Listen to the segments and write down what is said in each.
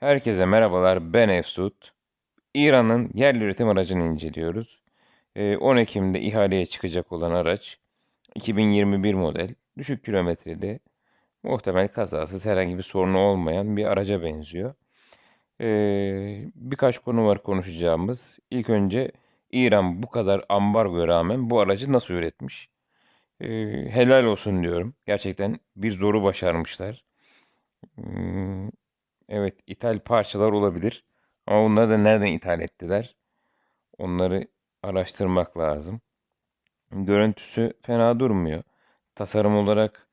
Herkese merhabalar, ben Efsut. İran'ın yerli üretim aracını inceliyoruz. Ee, 10 Ekim'de ihaleye çıkacak olan araç 2021 model, düşük kilometreli, muhtemel kazasız herhangi bir sorunu olmayan bir araca benziyor. Ee, birkaç konu var konuşacağımız. İlk önce İran bu kadar ambargoya rağmen bu aracı nasıl üretmiş? Ee, helal olsun diyorum. Gerçekten bir zoru başarmışlar. Evet, ithal parçalar olabilir. Ama bunları da nereden ithal ettiler? Onları araştırmak lazım. Görüntüsü fena durmuyor. Tasarım olarak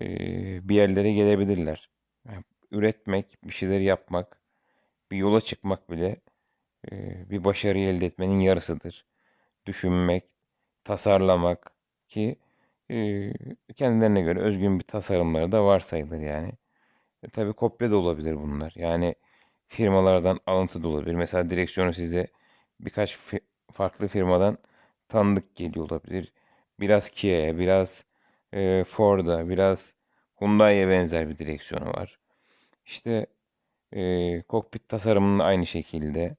e, bir yerlere gelebilirler. Yani üretmek, bir şeyleri yapmak, bir yola çıkmak bile e, bir başarı elde etmenin yarısıdır. Düşünmek, tasarlamak ki e, kendilerine göre özgün bir tasarımları da var sayılır yani. E, tabii kopya da olabilir bunlar. Yani firmalardan alıntı da olabilir. Mesela direksiyonu size birkaç fi- farklı firmadan tanıdık geliyor olabilir. Biraz Kia'ya, biraz e, Ford'a, biraz Hyundai'ye benzer bir direksiyonu var. İşte e, kokpit tasarımının aynı şekilde.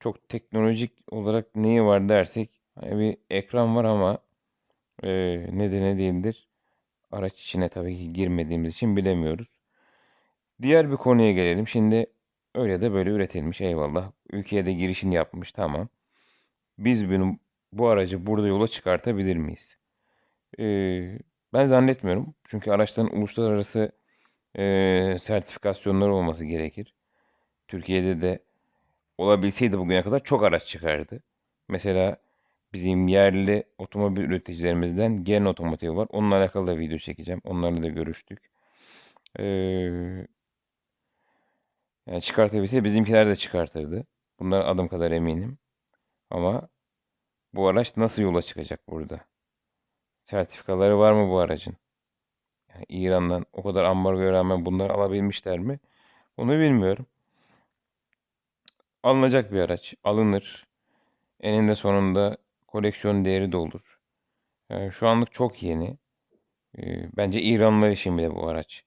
Çok teknolojik olarak neyi var dersek hani bir ekran var ama e, nedir ne değildir araç içine tabii ki girmediğimiz için bilemiyoruz. Diğer bir konuya gelelim. Şimdi öyle de böyle üretilmiş eyvallah. Ülkeye de girişini yapmış tamam. Biz bunu, bu aracı burada yola çıkartabilir miyiz? Ee, ben zannetmiyorum. Çünkü araçların uluslararası e, sertifikasyonları olması gerekir. Türkiye'de de olabilseydi bugüne kadar çok araç çıkardı. Mesela bizim yerli otomobil üreticilerimizden Gen Otomotiv var. Onunla alakalı da video çekeceğim. Onlarla da görüştük. Ee, yani çıkartabilse bizimkiler de çıkartırdı. Bundan adım kadar eminim. Ama bu araç nasıl yola çıkacak burada? Sertifikaları var mı bu aracın? Yani İran'dan o kadar ambargoya rağmen bunları alabilmişler mi? Onu bilmiyorum. Alınacak bir araç. Alınır. Eninde sonunda koleksiyon değeri de olur. Yani şu anlık çok yeni. Ee, bence İranlılar için bile bu araç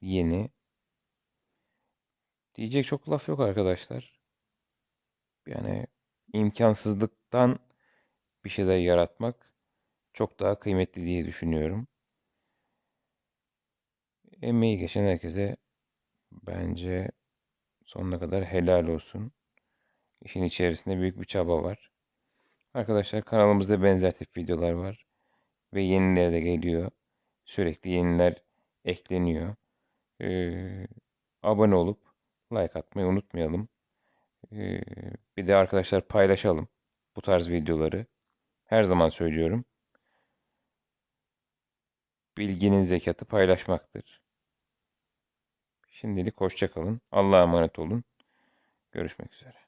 yeni. Diyecek çok laf yok arkadaşlar. Yani imkansızlıktan bir şeyler yaratmak çok daha kıymetli diye düşünüyorum. Emeği geçen herkese bence sonuna kadar helal olsun. İşin içerisinde büyük bir çaba var. Arkadaşlar kanalımızda benzer tip videolar var. Ve yenileri de geliyor. Sürekli yeniler ekleniyor. Ee, abone olup like atmayı unutmayalım. Bir de arkadaşlar paylaşalım bu tarz videoları. Her zaman söylüyorum. Bilginin zekatı paylaşmaktır. Şimdilik hoşça kalın. Allah'a emanet olun. Görüşmek üzere.